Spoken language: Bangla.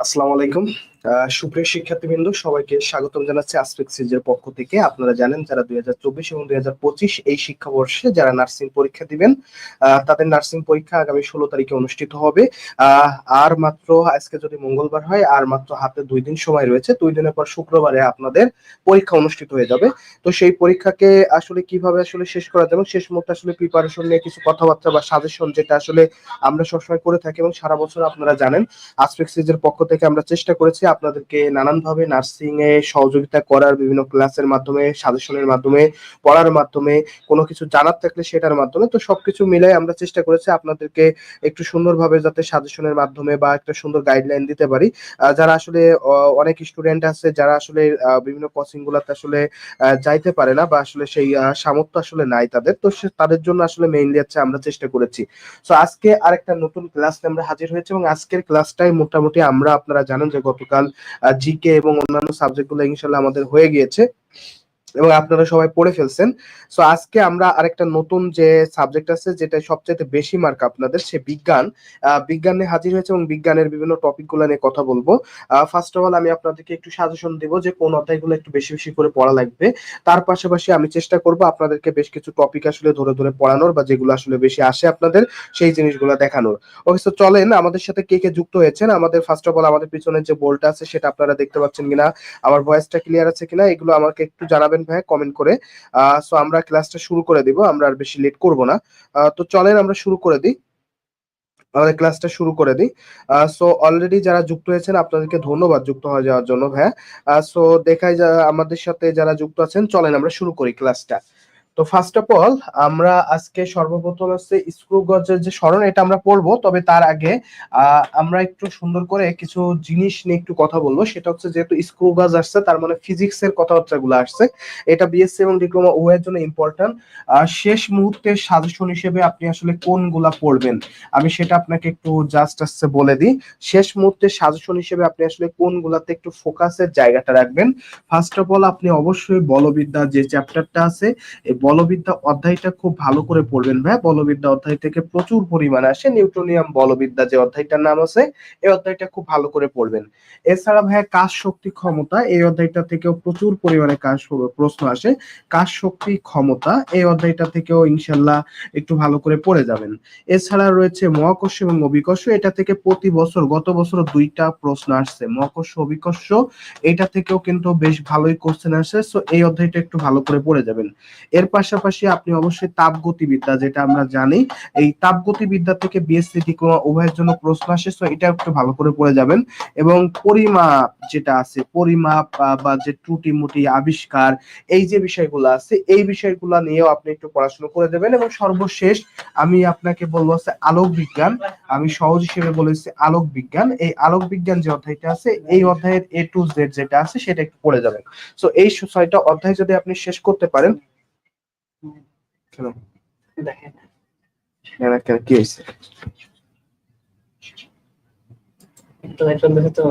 আসসালামু আলাইকুম। সুপ্রিয় শিক্ষার্থীবৃন্দ, সবাইকে স্বাগতম জানাচ্ছি আসপেক্ট সিরিজের পক্ষ থেকে। আপনারা জানেন যারা দুই হাজার চব্বিশ এবং দুই হাজার পঁচিশ এই শিক্ষাবর্ষে যারা নার্সিং পরীক্ষা দিবেন তাদের নার্সিং পরীক্ষা আগামী ষোলো তারিখে অনুষ্ঠিত হবে। আর মাত্র আজকে যদি মঙ্গলবার হয়, আর মাত্র হাতে দুই দিন সময় রয়েছে দুই দিনের পর শুক্রবারে আপনাদের পরীক্ষা অনুষ্ঠিত হয়ে যাবে। তো সেই পরীক্ষাকে আসলে কীভাবে আসলে শেষ করা যাবে শেষ মুহূর্তে আসলে প্রিপারেশন নিয়ে কিছু কথাবার্তা বা সাজেশন যেটা আসলে আমরা সবসময় করে থাকি এবং সারা বছর আপনারা জানেন আসপেক্ট সিরিজের পক্ষ থেকে আমরা চেষ্টা করেছি আপনাদেরকে নানানভাবে নার্সিং এ সহযোগিতা করার বিভিন্ন ক্লাসের মাধ্যমে সাজেশনের মাধ্যমে, পড়ার মাধ্যমে, কোনো কিছু জানার থাকলে সেটার মাধ্যমে, তো সবকিছু মিলাই আমরা চেষ্টা করেছি আপনাদেরকে একটু সুন্দরভাবে যাতে সাজেশনের মাধ্যমে বা একটা সুন্দর গাইডলাইন দিতে পারি। যারা আসলে অনেক স্টুডেন্ট আছে, যারা আসলে বিভিন্ন কোচিং গুলাতে আসলে যাইতে পারে না বা আসলে সেই সামর্থ্য আসলে নাই তাদের, তো তাদের জন্য আসলে মেইনলি হচ্ছে আমরা চেষ্টা করেছি। সো আজকে আরেকটা নতুন ক্লাস আমরা হাজির হয়েছে এবং আজকের ক্লাসটাই মোটামুটি আমরা, আপনারা জানেন যে গতকাল জিকে এবং অন্যান্য সাবজেক্টগুলো ইনশাল্লাহ আমাদের হয়ে গিয়েছে। এবং আপনারা সবাই পড়ে ফেলছেন। সো আজকে আমরা আরেকটা নতুন যে সাবজেক্ট আছে যেটা সবচেয়ে বেশি মার্ক আপনাদের, সে বিজ্ঞান। বিজ্ঞানে হাজির হয়েছে এবং বিজ্ঞানের বিভিন্ন টপিকগুলো নিয়ে কথা বলব। ফার্স্ট অফ অল আমি আপনাদেরকে একটু সাজেশন দিব যে কোন অধ্যায়গুলো একটু বেশি বেশি করে পড়া লাগবে। তার পাশাপাশি আমি চেষ্টা করব আপনাদেরকে বেশ কিছু টপিক আসলে ধরে ধরে পড়ানোর বা যেগুলো আসলে বেশি আসে আপনাদের, সেই জিনিসগুলো দেখানোর। ওকে তো চলেন, আমাদের সাথে কে কে যুক্ত হয়েছেন? আমাদের ফার্স্ট অফ অল আমাদের পিছনে যে বোলটা আছে, সেটা আপনারা দেখতে পাচ্ছেন কিনা? আমার ভয়েসটা ক্লিয়ার আছে কিনা? এগুলো আমাকে একটু জানাবেন ভাই কমেন্ট করে। সো আমরা ক্লাসটা শুরু করে দিব, আমরা আর বেশি লেট করব না। তো চলেন আমরা শুরু করে দিই। আমাদের ক্লাসটা শুরু করে দিই। সো অলরেডি যারা যুক্ত হয়েছেন, আপনাদেরকে ধন্যবাদ যুক্ত হয়ে যাওয়ার জন্য ভাইয়া। সো দেখাই যা, আমাদের সাথে যারা যুক্ত আছেন, চলেন আমরা শুরু করি ক্লাসটা তো ফার্স্ট অফ অল আমরা আজকে সর্বপ্রথম হচ্ছে স্ক্রু গজের যে স্মরণ, এটা আমরা পড়ব। তবে তার আগে আমরা একটু সুন্দর করে কিছু জিনিস নিয়ে একটু কথা বলব। সেটা হচ্ছে যেহেতু স্ক্রু গাজ আসছে, তার মানে ফিজিক্স এর কথাবার্তা গুলো আসছে। এটা বিএসসি এবং ডিপ্লোমা উভয়ের জন্য ইম্পর্টেন্ট শেষ মুহূর্তের সাজেশন হিসেবে আপনি আসলে কোনগুলা পড়বেন, আমি সেটা আপনাকে একটু জাস্ট আসছে বলে দিই। শেষ মুহূর্তে সাজেশন হিসেবে আপনি আসলে কোনগুলাতে একটু ফোকাসের জায়গাটা রাখবেন। ফার্স্ট অফ অল আপনি অবশ্যই বলবিদ্যা যে চ্যাপ্টারটা আছে বলবিদ্যা অধ্যায়টা খুব ভালো করে পড়বেন ভাই। বলবিদ্যা অধ্যায় থেকে প্রচুর পরিমাণে আসে। নিউটনিয়াম বলবিদ্যা যে অধ্যায়টার নাম আছে, এই অধ্যায়টা খুব ভালো করে পড়বেন। এছাড়া ভাইয়া কাজ শক্তি ক্ষমতা, এই অধ্যায়টা থেকেও প্রচুর পরিমাণে কাজ প্রশ্ন আসে। কাজ শক্তি ক্ষমতা, এই অধ্যায়টা থেকেও ইনশাল্লাহ একটু ভালো করে পড়ে যাবেন। এছাড়া রয়েছে মহাকর্ষ এবং অভিকর্ষ। এটা থেকে প্রতি বছর, গত বছর দুইটা প্রশ্ন আসছে। মহাকর্ষ, অভিকর্ষ, এটা থেকেও কিন্তু বেশ ভালোই কোশ্চেন আসছে সো এই অধ্যায়টা একটু ভালো করে পড়ে যাবেন। এর পাশাপাশি আপনি অবশ্যই তাপগতিবিদ্যা, যেটা আমরা জানি, এই তাপগতিবিদ্যা থেকে বিএসসি ডিপ্লোমা উভয়ের জন্য প্রশ্ন আসে সো এটা একটু ভালো করে পড়ে যাবেন। এবং পরিমাপ যেটা আছে, পরিমাপ বা যে ত্রুটি মুটি আবিষ্কার, এই যে বিষয়গুলো আছে, এই বিষয়গুলো নিয়েও আপনি একটু পড়াশোনা করে দেবেন। এবং সর্বশেষ আমি আপনাকে বলব হচ্ছে আলোক বিজ্ঞান আমি সহজ হিসেবে বলেছি আলোক বিজ্ঞান এই আলোক বিজ্ঞান যে অধ্যায়টা আছে, এই অধ্যায়ের এ টু জেড যেটা আছে, সেটা একটু পড়ে যাবেন। সো এই ছয়টা অধ্যায় যদি আপনি শেষ করতে পারেন কেন দেখেন। কেন কি হয়েছে? তো।